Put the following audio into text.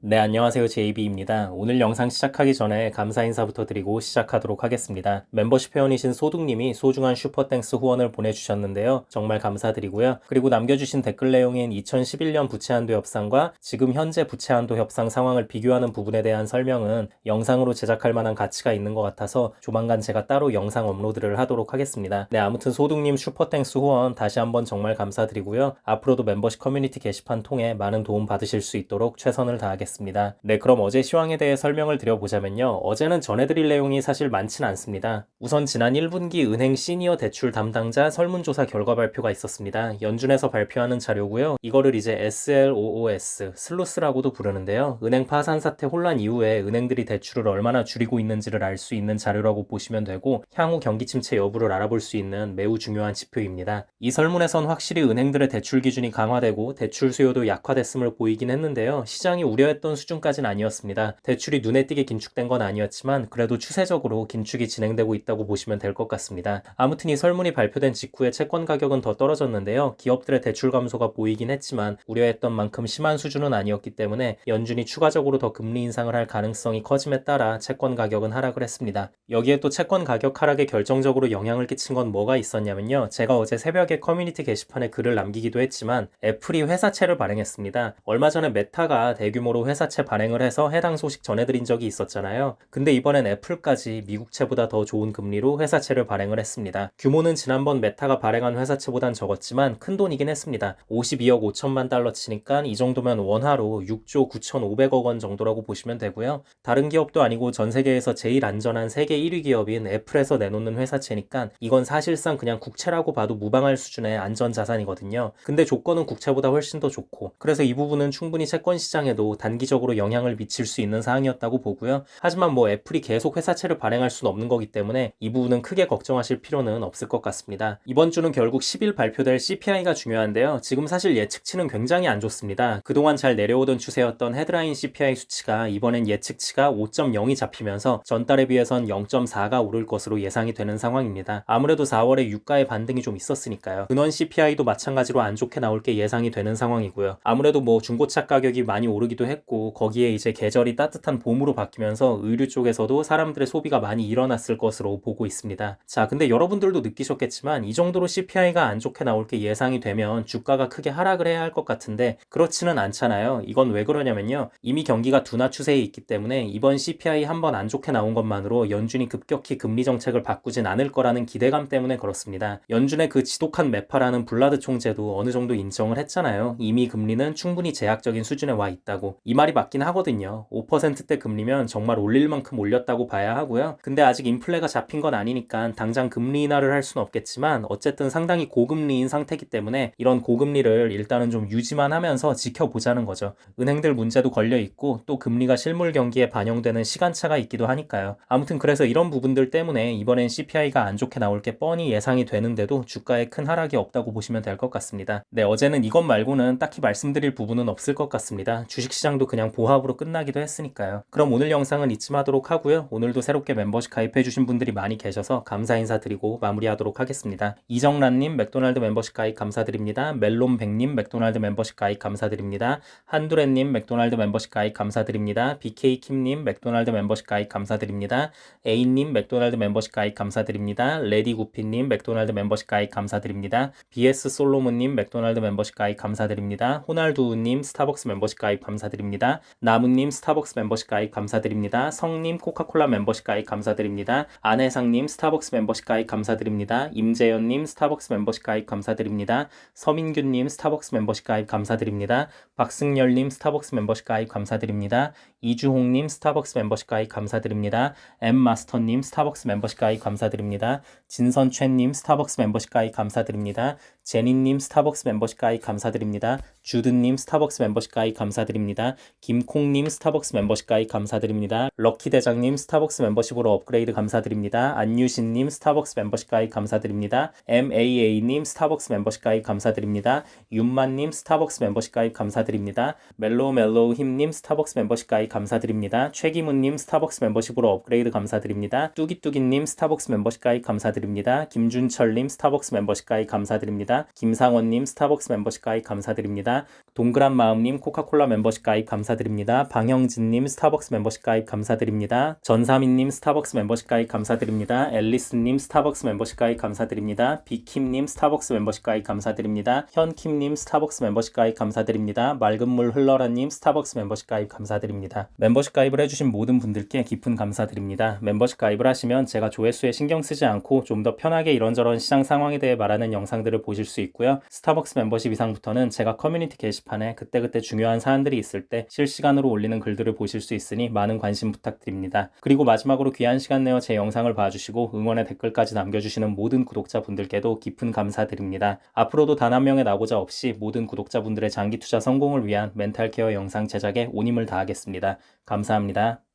네, 안녕하세요. JB입니다. 오늘 영상 시작하기 전에 감사 인사부터 드리고 시작하도록 하겠습니다. 멤버십 회원이신 소둥님이 소중한 슈퍼땡스 후원을 보내주셨는데요. 정말 감사드리고요. 그리고 남겨주신 댓글 내용인 2011년 부채한도 협상과 지금 현재 부채한도 협상 상황을 비교하는 부분에 대한 설명은 영상으로 제작할 만한 가치가 있는 것 같아서 조만간 제가 따로 영상 업로드를 하도록 하겠습니다. 네, 아무튼 소둥님 슈퍼땡스 후원 다시 한번 정말 감사드리고요. 앞으로도 멤버십 커뮤니티 게시판 통해 많은 도움 받으실 수 있도록 최선을 다하겠습니다. 하겠습니다. 네, 그럼 어제 시황에 대해 설명을 드려보자면요. 어제는 전해드릴 내용이 사실 많진 않습니다. 우선 지난 1분기 은행 시니어 대출 담당자 설문조사 결과 발표가 있었습니다. 연준에서 발표하는 자료고요. 이거를 이제 SLOOS, 슬루스라고도 부르는데요. 은행 파산 사태 혼란 이후에 은행들이 대출을 얼마나 줄이고 있는지를 알 수 있는 자료라고 보시면 되고 향후 경기 침체 여부를 알아볼 수 있는 매우 중요한 지표입니다. 이 설문에선 확실히 은행들의 대출 기준이 강화되고 대출 수요도 약화됐음을 보이긴 했는데요. 시장이 우려했던 했던 수준까지는 아니었습니다. 대출이 눈에 띄게 긴축된 건 아니었지만 그래도 추세적으로 긴축이 진행되고 있다고 보시면 될 것 같습니다. 아무튼 이 설문이 발표된 직후에 채권 가격은 더 떨어졌는데요. 기업들의 대출 감소가 보이긴 했지만 우려했던 만큼 심한 수준은 아니었기 때문에 연준이 추가적으로 더 금리 인상을 할 가능성이 커짐에 따라 채권 가격은 하락을 했습니다. 여기에 또 채권 가격 하락에 결정적으로 영향을 끼친 건 뭐가 있었냐면요. 제가 어제 새벽에 커뮤니티 게시판에 글을 남기기도 했지만 애플이 회사채를 발행했습니다. 얼마 전에 메타가 대규모로 회사채 발행을 해서 해당 소식 전해드린 적이 있었잖아요. 근데 이번엔 애플까지 미국채보다 더 좋은 금리로 회사채를 발행을 했습니다. 규모는 지난번 메타가 발행한 회사채보단 적었지만 큰 돈이긴 했습니다. 52억 5천만 달러 치니까 이 정도면 원화로 6조 9,500억 원 정도라고 보시면 되고요. 다른 기업도 아니고 전 세계에서 제일 안전한 세계 1위 기업인 애플에서 내놓는 회사채니까 이건 사실상 그냥 국채라고 봐도 무방할 수준의 안전 자산이거든요. 근데 조건은 국채보다 훨씬 더 좋고 그래서 이 부분은 충분히 채권 시장에도 단 단기적으로 영향을 미칠 수 있는 사항이었다고 보고요. 하지만 뭐 애플이 계속 회사채를 발행할 수는 없는 거기 때문에 이 부분은 크게 걱정하실 필요는 없을 것 같습니다. 이번 주는 결국 10일 발표될 CPI가 중요한데요. 지금 사실 예측치는 굉장히 안 좋습니다. 그동안 잘 내려오던 추세였던 헤드라인 CPI 수치가 이번엔 예측치가 5.0이 잡히면서 전달에 비해선 0.4가 오를 것으로 예상이 되는 상황입니다. 아무래도 4월에 유가의 반등이 좀 있었으니까요. 근원 CPI도 마찬가지로 안 좋게 나올 게 예상이 되는 상황이고요. 아무래도 뭐 중고차 가격이 많이 오르기도 했고 했고 거기에 이제 계절이 따뜻한 봄으로 바뀌면서 의류 쪽에서도 사람들의 소비가 많이 일어났을 것으로 보고 있습니다. 자, 근데 여러분들도 느끼셨겠지만 이 정도로 CPI가 안 좋게 나올 게 예상이 되면 주가가 크게 하락을 해야 할 것 같은데 그렇지는 않잖아요. 이건 왜 그러냐면요. 이미 경기가 둔화 추세에 있기 때문에 이번 CPI 한 번 안 좋게 나온 것만으로 연준이 급격히 금리 정책을 바꾸진 않을 거라는 기대감 때문에 그렇습니다. 연준의 그 지독한 매파라는 블라드 총재도 어느 정도 인정을 했잖아요. 이미 금리는 충분히 제약적인 수준에 와 있다고. 이 말이 맞긴 하거든요. 5%대 금리면 정말 올릴 만큼 올렸다고 봐야 하고요. 근데 아직 인플레가 잡힌 건 아니니까 당장 금리 인하를 할 수는 없겠지만 어쨌든 상당히 고금리인 상태이기 때문에 이런 고금리를 일단은 좀 유지만 하면서 지켜보자는 거죠. 은행들 문제도 걸려 있고 또 금리가 실물 경기에 반영되는 시간차가 있기도 하니까요. 아무튼 그래서 이런 부분들 때문에 이번엔 CPI가 안 좋게 나올 게 뻔히 예상이 되는데도 주가에 큰 하락이 없다고 보시면 될 것 같습니다. 네, 어제는 이것 말고는 딱히 말씀드릴 부분은 없을 것 같습니다. 주식시장 영상도 그냥 보합으로 끝나기도 했으니까요. 그럼 오늘 영상은 이쯤 하도록 하고요. 오늘도 새롭게 멤버십 가입해주신 분들이 많이 계셔서 감사 인사드리고 마무리하도록 하겠습니다. 이정란님 맥도날드 멤버십 가입 감사드립니다. 멜론백님 맥도날드 멤버십 가입 감사드립니다. 한두레님 맥도날드 멤버십 가입 감사드립니다. BK킴님 맥도날드 멤버십 가입 감사드립니다. A님 맥도날드 멤버십 가입 감사드립니다. 레디구피님 맥도날드 멤버십 가입 감사드립니다. BS 솔로몬님 맥도날드 멤버십 가입 감사드립니다. 호날두님 스타벅스 멤버십 가입 감사드립니다. 감사드립니다. 나무님 스타벅스 멤버십 가입 감사드립니다. 성님 코카콜라 멤버십 가입 감사드립니다. 안혜상님 스타벅스 멤버십 가입 감사드립니다. 임재현님 스타벅스 멤버십 가입 감사드립니다. 서민규님 스타벅스 멤버십 가입 감사드립니다. 박승열님 스타벅스 멤버십 가입 감사드립니다. 이주홍님 스타벅스 멤버십 가입 감사드립니다. 엠마스터님 스타벅스 멤버십 가입 감사드립니다. 진선최님 스타벅스 멤버십 가입 감사드립니다. 제니님 스타벅스 멤버십 가입 감사드립니다. 주드님 스타벅스 멤버십 가입 감사드립니다. 김콩님 스타벅스 멤버십 가입 감사드립니다. 럭키 대장님 스타벅스 멤버십으로 업그레이드 감사드립니다. 안유신님 스타벅스 멤버십 가입 감사드립니다. MAA님 스타벅스 멤버십 가입 감사드립니다. 윤만님 스타벅스 멤버십 가입 감사드립니다. 멜로멜로우 힘님 스타벅스 멤버십 가입 감사드립니다. 최기문님 스타벅스 멤버십으로 업그레이드 감사드립니다. 뚜기뚜기님 스타벅스 멤버십 가입 감사드립니다. 김준철님 스타벅스 멤버십 가입 감사드립니다. 김상원님 스타벅스 멤버십 가입 감사드립니다. 동그란 마음님 코카콜라 멤버십 가입 감사드립니다. 방형진님 스타벅스 멤버십 가입 감사드립니다. 전사민님 스타벅스 멤버십 가입 감사드립니다. 앨리스님 스타벅스 멤버십 가입 감사드립니다. 비킴님 스타벅스 멤버십 가입 감사드립니다. 현킴님 스타벅스 멤버십 가입 감사드립니다. 맑은물 흘러라님 스타벅스 멤버십 가입 감사드립니다. 멤버십 가입을 해주신 모든 분들께 깊은 감사드립니다. 멤버십 가입을 하시면 제가 조회수에 신경 쓰지 않고 좀 더 편하게 이런저런 시장 상황에 대해 말하는 영상들을 보실 수 있고요. 스타벅스 멤버십 이상부터는 제가 커뮤니티 게시판에 그때그때 중요한 사안들이 있을 때 실시간으로 올리는 글들을 보실 수 있으니 많은 관심 부탁드립니다. 그리고 마지막으로 귀한 시간 내어 제 영상을 봐주시고 응원의 댓글까지 남겨주시는 모든 구독자분들께도 깊은 감사드립니다. 앞으로도 단 한 명의 나고자 없이 모든 구독자분들의 장기 투자 성공을 위한 멘탈 케어 영상 제작에 온 힘을 다하겠습니다. 감사합니다.